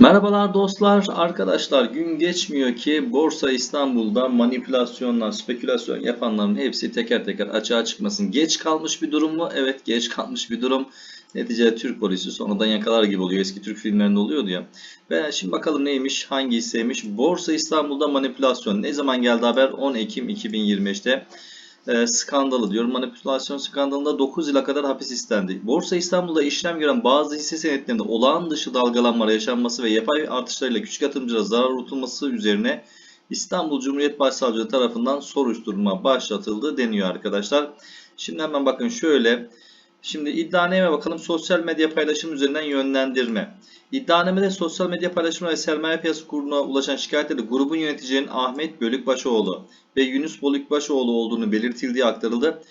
Merhabalar dostlar, arkadaşlar gün geçmiyor ki Borsa İstanbul'da manipülasyonlar, spekülasyon yapanların hepsi teker teker açığa çıkmasın. Geç kalmış bir durum mu? Evet geç kalmış bir durum. Neticede Türk polisi sonradan yakalar gibi oluyor. Eski Türk filmlerinde oluyordu ya. Ve şimdi bakalım neymiş, hangi hisseymiş? Borsa İstanbul'da manipülasyon. Ne zaman geldi haber? 10 Ekim 2025'te e, skandalı diyor. Manipülasyon skandalında 9 yıla kadar hapis istendi. Borsa İstanbul'da işlem gören bazı hisse senetlerinde olağan dışı dalgalanmalar yaşanması ve yapay artışlarıyla küçük yatırımcılara zarar unutulması üzerine İstanbul Cumhuriyet Başsavcılığı tarafından soruşturma başlatıldı deniyor arkadaşlar. Şimdi hemen bakın şöyle. Şimdi iddianame bakalım sosyal medya paylaşım üzerinden yönlendirme. İddianamede sosyal medya paylaşımı ve sermaye piyasası kuruluna ulaşan şikayetleri grubun yöneticilerinin Ahmet Bölükbaşoğlu ve Yunus Bölükbaşoğlu olduğunu belirtildiği aktarıldı.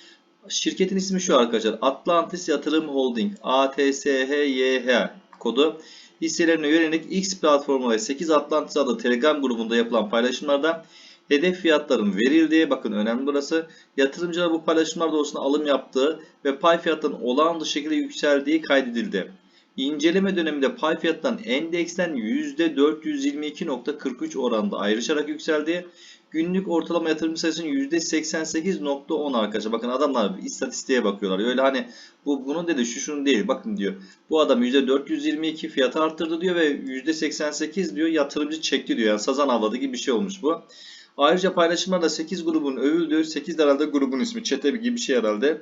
Şirketin ismi şu arkadaşlar. Atlantis Yatırım Holding ATSHYH kodu hisselerine yönelik X platformu ve 8 Atlantis adlı Telegram grubunda yapılan paylaşımlarda hedef fiyatların verildiği, bakın önemli burası, yatırımcılar bu paylaşımlar doğrultusunda alım yaptığı ve pay fiyatlarının olağan dışı şekilde yükseldiği kaydedildi. İnceleme döneminde pay fiyattan endeksten %422.43 oranında ayrışarak yükseldi. Günlük ortalama yatırımcı sayısının %88.10 arkadaşlar. Bakın adamlar istatistiğe bakıyorlar. Öyle hani bu bunun dedi şu şunun değil. Bakın diyor. Bu adam %422 fiyatı arttırdı diyor ve %88 diyor yatırımcı çekti diyor. Yani sazan avladı gibi bir şey olmuş bu. Ayrıca paylaşımlarda 8 grubun övüldüğü 8 de herhalde grubun ismi. Çete gibi bir şey herhalde.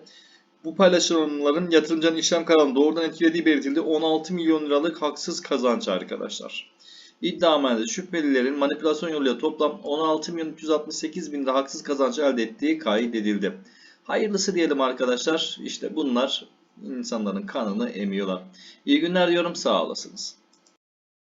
Bu paylaşımların yatırımcının işlem kararını doğrudan etkilediği belirtildi. 16 milyon liralık haksız kazanç arkadaşlar. İddiamada şüphelilerin manipülasyon yoluyla toplam 16 milyon 368 bin lira haksız kazanç elde ettiği kaydedildi. Hayırlısı diyelim arkadaşlar. İşte bunlar insanların kanını emiyorlar. İyi günler diyorum sağ olasınız.